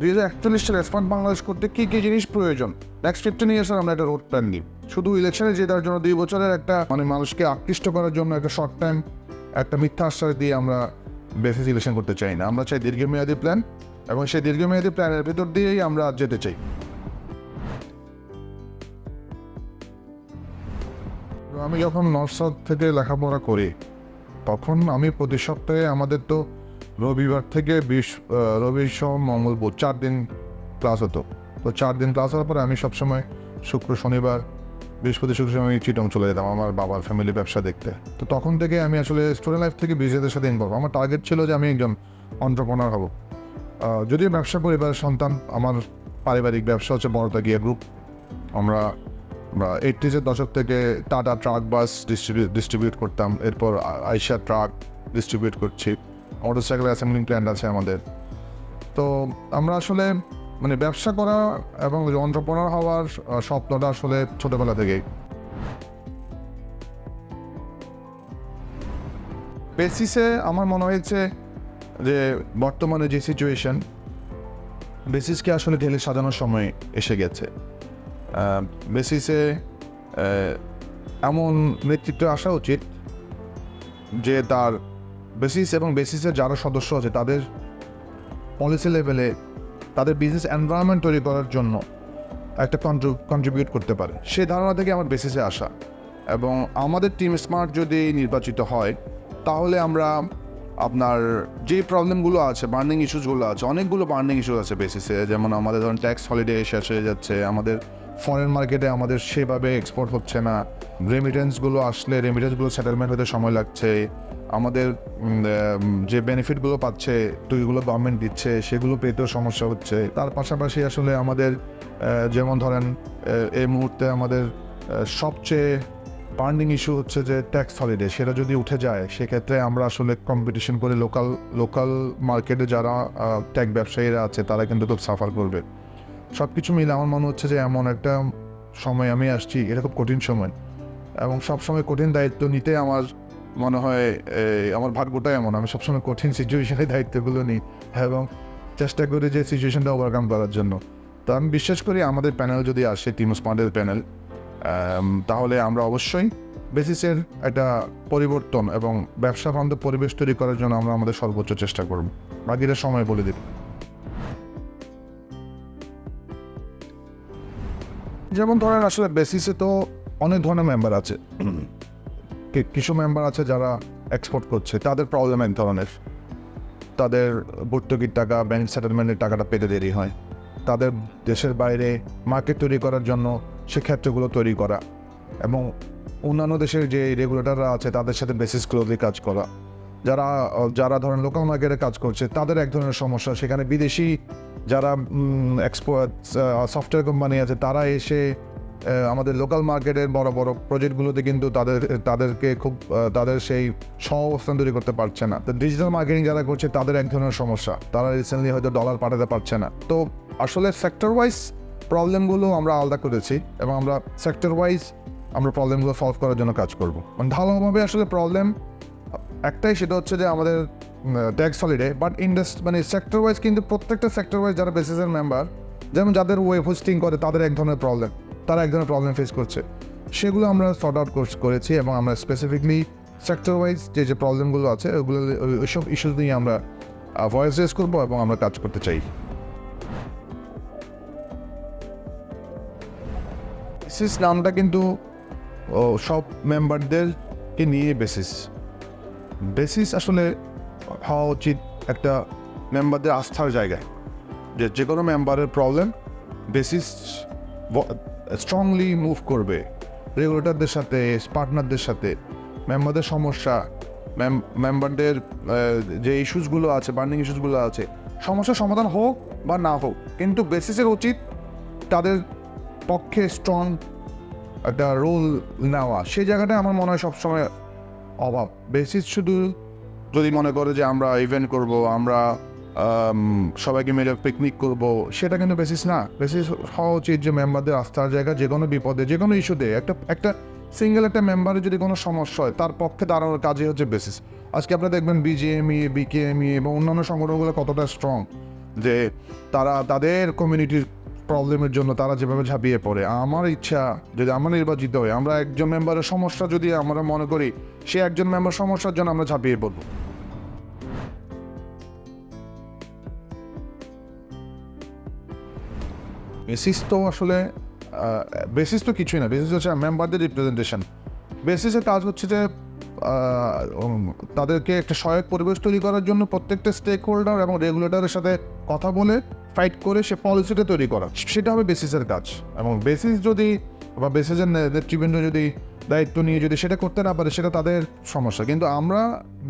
দুই হাজার একচল্লিশ সালে স্মার্ট বাংলাদেশ করতে কী কী জিনিস প্রয়োজন? নেক্সট ফিফটিন ইয়ার্সের আমরা একটা রোড প্ল্যান নিই। শুধু ইলেকশনে জেতার জন্য দুই বছরের একটা মানে মানুষকে আকৃষ্ট করার জন্য একটা শর্ট টাইম একটা মিথ্যা আশ্বাস দিয়ে আমরা বেসিস ইলেকশন করতে চাই না। আমরা চাই দীর্ঘমেয়াদী প্ল্যান এবং সেই দীর্ঘমেয়াদী প্ল্যানের ভেতর দিয়েই আমরা যেতে চাই। আমি যখন নর্থ সাউথ থেকে লেখাপড়া করি, তখন আমি প্রতি সপ্তাহে আমাদের তো রবিবার থেকে বিশ রবি সোম, মঙ্গল বুধ, চার দিন ক্লাস হতো। তো চার দিন ক্লাস হওয়ার পরে আমি সবসময় শুক্র, শনিবার, বৃহস্পতি, শুক্র আমি চিটং চলে যেতাম আমার বাবার ফ্যামিলি ব্যবসা দেখতে। তো তখন থেকে আমি আসলে স্টুডেন্ট লাইফ থেকে বিজনেসের সাথে ইনভলভ আমার টার্গেট ছিল যে আমি একজন অন্টারপ্রনার হব। যদিও ব্যবসা পরিবারের সন্তান, আমার পারিবারিক ব্যবসা হচ্ছে বড়তা গিয়া গ্রুপ আমরা এইটিজের দশক থেকে Tata truck bus distribute distribute করতাম। এরপর আইসা ট্রাক ডিস্ট্রিবিউট করছি। মোটরসাইকেল অ্যাসেম্বলিং প্ল্যান্ট আছে আমাদের। তো আমরা আসলে মানে ব্যবসা করা এবং অন্টারপ্রনার হওয়ার স্বপ্নটা আসলে ছোটোবেলা থেকেই। বেসিসে আমার মনে হয়েছে যে, বর্তমানে যে সিচুয়েশন বেসিসকে আসলে ঢেলে সাজানোর সময় এসে গেছে। বেসিসে এমন নেতৃত্ব আসা উচিত যে তার বেসিস এবং বেসিসের যারা সদস্য আছে, তাদের পলিসি লেভেলে তাদের বিজনেস এনভায়রনমেন্ট তৈরি করার জন্য একটা কন্ট্রিবিউট করতে পারে। সেই ধারণা থেকে আমার বেসিসে আসা। এবং আমাদের টিম স্মার্ট যদি নির্বাচিত হয়, তাহলে আমরা আপনার যে প্রবলেমগুলো আছে বার্নিং ইস্যুসগুলো আছে, অনেকগুলো বার্নিং ইস্যু আছে বেসিসে যেমন আমাদের ধরুন ট্যাক্স হলিডে শেষ হয়ে যাচ্ছে, আমাদের ফরেন মার্কেটে আমাদের সেভাবে এক্সপোর্ট হচ্ছে না। রেমিটেন্সগুলো আসলে রেমিটেন্সগুলো সেটেলমেন্ট হতে সময় লাগছে। আমাদের যে বেনিফিটগুলো পাচ্ছে ওইগুলো গভর্নমেন্ট দিচ্ছে, সেগুলো পেতেও সমস্যা হচ্ছে। তার পাশাপাশি আসলে আমাদের যেমন ধরেন এই মুহূর্তে আমাদের সবচেয়ে বার্নিং ইস্যু হচ্ছে যে ট্যাক্স হলিডে সেটা যদি উঠে যায়, সেক্ষেত্রে আমরা আসলে কম্পিটিশন করে লোকাল লোকাল মার্কেটে যারা ট্যাক ব্যবসায়ীরা আছে, তারা কিন্তু খুব সাফার করবে। সব কিছু মিলে আমার মনে হচ্ছে যে এমন একটা সময় আমি আসছি, এটা খুব কঠিন সময়। এবং সবসময় কঠিন দায়িত্ব নিতে আমার মনে হয় আমার ভাগ্যটা এমন। আমি সবসময় কঠিন সিচুয়েশনে দায়িত্বগুলো নিই এবং চেষ্টা করি যে সিচুয়েশনটা ওভারকাম করার জন্য। তো আমি বিশ্বাস করি আমাদের প্যানেল যদি আসে টিম স্মার্টের প্যানেল তাহলে আমরা অবশ্যই বেসিসের একটা পরিবর্তন এবং ব্যবসা বান্ধব পরিবেশ তৈরি করার জন্য আমরা আমাদের সর্বোচ্চ চেষ্টা করব। বাকিটা সময় বলে দেব। যেমন ধরেন, আসলে বেসিসে তো অনেক ধরনের মেম্বার আছে। কিছু মেম্বার আছে যারা এক্সপোর্ট করছে, তাদের প্রবলেম এক ধরনের। তাদের ভর্তুকির টাকা ব্যাংক সেটেলমেন্টের টাকাটা পেতে দেরি হয়। তাদের দেশের বাইরে মার্কেট তৈরি করার জন্য সে ক্ষেত্রগুলো তৈরি করা এবং অন্যান্য দেশের যে রেগুলেটররা আছে, তাদের সাথে বেসিস ক্লোজলি কাজ করা। যারা যারা ধরেন লোকাল মার্কেটে কাজ করছে, তাদের এক ধরনের সমস্যা। সেখানে বিদেশি যারা এক্সপোর্ট সফটওয়্যার কোম্পানি আছে, তারা এসে আমাদের লোকাল মার্কেটের বড় বড় প্রজেক্টগুলোতে কিন্তু তাদের, তাদেরকে খুব তাদের সেই সহবস্থান তৈরি করতে পারছে না। তো ডিজিটাল মার্কেটিং যারা করছে, তাদের এক ধরনের সমস্যা। তারা রিসেন্টলি হয়তো ডলার পাঠাতে পারছে না। তো আসলে সেক্টর ওয়াইজ প্রবলেমগুলো আমরা আলাদা করেছি এবং আমরা সেক্টর ওয়াইজ আমরা প্রবলেমগুলো সলভ করার জন্য কাজ করব। মানে ভালোভাবে আসলে প্রবলেম একটাই, সেটা হচ্ছে যে আমাদের ট্যাক্স হলিডে বাট ইন্ডাস্ট মানে সেক্টর ওয়াইজ কিন্তু প্রত্যেকটা সেক্টর ওয়াইজ যারা বেসিসের মেম্বার যেমন যাদের ওয়েব হোস্টিং করে, তাদের এক ধরনের প্রবলেম তারা এক ধরনের প্রবলেম ফেস করছে। সেগুলো আমরা সর্ট আউট করেছি এবং আমরা স্পেসিফিকলি সেক্টর ওয়াইজ যে যে প্রবলেমগুলো আছে, ওগুলো ওই- ওইসব ইস্যুস নিয়ে আমরা ভয়েস রেস করব এবং আমরা কাজ করতে চাই। বেসিস নামটা কিন্তু সব মেম্বারদেরকে নিয়ে বেসিস বেসিস আসলে হওয়া উচিত একটা মেম্বারদের আস্থার জায়গায়। যে যে কোনো মেম্বারের প্রবলেম বেসিস স্ট্রংলি মুভ করবে। রেগুলেটরদের সাথে পার্টনারদের সাথে মেম্বারদের সমস্যা মেম্বারদের যে ইস্যুসগুলো আছে বার্নিং ইস্যুসগুলো আছে সমস্যার সমাধান হোক বা না হোক কিন্তু বেসিসের উচিত তাদের পক্ষে স্ট্রং একটা রোল নেওয়া। সেই জায়গাটা আমার মনে হয় সবসময় অভাব। বেসিস শুধু যদি মনে করে যে আমরা ইভেন্ট করব আমরা আম, সবাইকে মিলে পিকনিক করব। সেটা কিন্তু বেসিস না। বেসিস হওয়া উচিত যে মেম্বারদের আস্থার জায়গা যে কোনো বিপদে, যে কোনো ইস্যুতে একটা একটা সিঙ্গেল একটা মেম্বারের যদি কোনো সমস্যা হয়, তার পক্ষে দাঁড়ানোর কাজই হচ্ছে বেসিস আজকে আপনারা দেখবেন বিজিএমই বিকেএমই এবং অন্যান্য সংগঠনগুলো কতটা স্ট্রং যে তারা, তাদের কমিউনিটির প্রবলেমের জন্য তারা যেভাবে ঝাঁপিয়ে পড়ে। আমার ইচ্ছা যদি আমরা নির্বাচিত হই, আমরা একজন মেম্বারের সমস্যা যদি আমরা মনে করি, সে একজন মেম্বার সমস্যার জন্য আমরা ঝাঁপিয়ে পড়ব। বেসিস তো আসলে বেসিস তো কিছুই না, বেসিস হচ্ছে মেম্বারদের রিপ্রেজেন্টেশন বেসিসের কাজ হচ্ছে যে তাদেরকে একটা সহায়ক পরিবেশ তৈরি করার জন্য প্রত্যেকটা স্টেক হোল্ডার এবং রেগুলেটরের সাথে কথা বলে ফাইট করে সে পলিসিটা তৈরি করা। সেটা হবে বেসিসের কাজ। এবং বেসিস যদি, বা বেসিসের নেতৃবৃন্দ যদি দায়িত্ব নিয়ে যদি সেটা করতে না পারে, সেটা তাদের সমস্যা। কিন্তু আমরা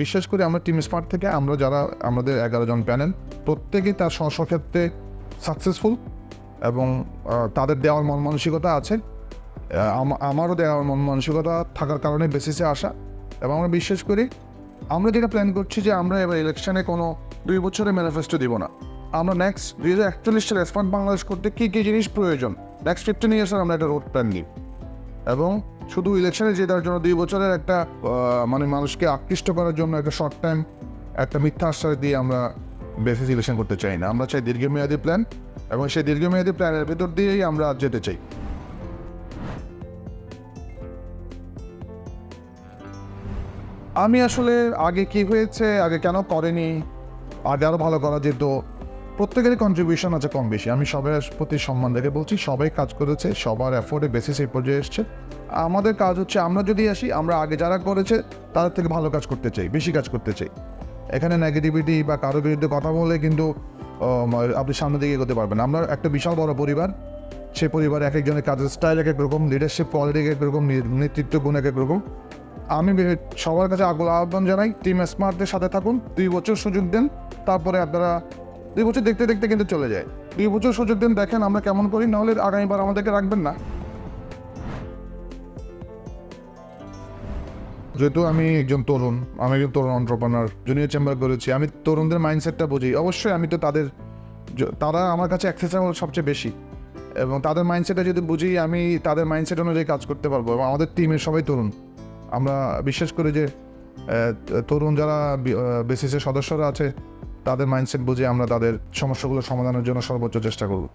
বিশ্বাস করি আমরা টিম স্মার্ট থেকে, আমরা যারা, আমাদের এগারো জন প্যানেল প্রত্যেকেই তার স্ব স্ব ক্ষেত্রে সাকসেসফুল এবং তাদের দেওয়ার মন মানসিকতা আছে। আমারও দেওয়ার মন মানসিকতা থাকার কারণে বেসিসে আসা। এবং আমরা বিশ্বাস করি, আমরা যেটা প্ল্যান করছি যে আমরা এবার ইলেকশনে কোনো দুই বছরের ম্যানিফেস্টো দিব না। আমরা নেক্সট দুই হাজার একচল্লিশ সালে স্মার্ট বাংলাদেশ করতে কী কী জিনিস প্রয়োজন? নেক্সট ফিফটিন ইয়ার্সের আমরা একটা রোড প্ল্যান নিই এবং শুধু ইলেকশনে জেতার জন্য দুই বছরের একটা মানে মানুষকে আকৃষ্ট করার জন্য একটা শর্ট টাইম একটা মিথ্যা আশ্বাস দিয়ে আমরা বেসিস ইলেকশন করতে চাই না। আমরা চাই দীর্ঘমেয়াদী প্ল্যান এবং সেই দীর্ঘমেয়াদী প্ল্যানের ভেতর দিয়েই আমরা যেতে চাই। আমি আসলে আগে কি হয়েছে, আগে কেন করেনি, আগে আরও ভালো করা যেত, প্রত্যেকেরই কন্ট্রিবিউশন আছে কম বেশি। আমি সবার প্রতি সম্মান রেখে বলছি, সবাই কাজ করেছে, সবার অ্যাফোর্ডে বেসিস এই পর্যায়ে এসছে। আমাদের কাজ হচ্ছে আমরা যদি আসি, আমরা আগে যারা করেছে, তাদের থেকে ভালো কাজ করতে চাই, বেশি কাজ করতে চাই। এখানে নেগেটিভিটি বা কারও বিরুদ্ধে কথা বলে কিন্তু আপনি সামনের দিকে এগোতে পারবেন। আমরা একটা বিশাল বড় পরিবার, সে পরিবার এক একজনের কাজের স্টাইল এক এক রকম লিডারশিপ কোয়ালিটি এক এক রকম নেতৃত্ব গুণ এক এক রকম। আমি সবার কাছে আগুল আহ্বান জানাই টিম স্মার্টদের সাথে থাকুন, দুই বছর সুযোগ দেন, তারপরে আপনারা দুই বছর দেখতে দেখতে কিন্তু চলে যায়। দুই বছর সুযোগ দিন, দেখেন আমরা কেমন করি, নাহলে আগামীবার আমাদেরকে রাখবেন না। যেহেতু আমি একজন তরুণ, আমি একজন তরুণ অন্টারপ্রেনার জুনিয়র চেম্বার করেছি, আমি তরুণদের মাইন্ডসেটটা বুঝি। অবশ্যই আমি তো তাদের তারা আমার কাছে অ্যাক্সেসেবল সবচেয়ে বেশি। এবং তাদের মাইন্ডসেটটা যদি বুঝি, আমি তাদের মাইন্ডসেট অনুযায়ী কাজ করতে পারব। এবং আমাদের টিমের সবাই তরুণ। আমরা বিশ্বাস করি যে তরুণ যারা বেসিসের সদস্যরা আছে, তাদের মাইন্ডসেট বুঝে আমরা তাদের সমস্যাগুলো সমাধানের জন্য সর্বোচ্চ চেষ্টা করব।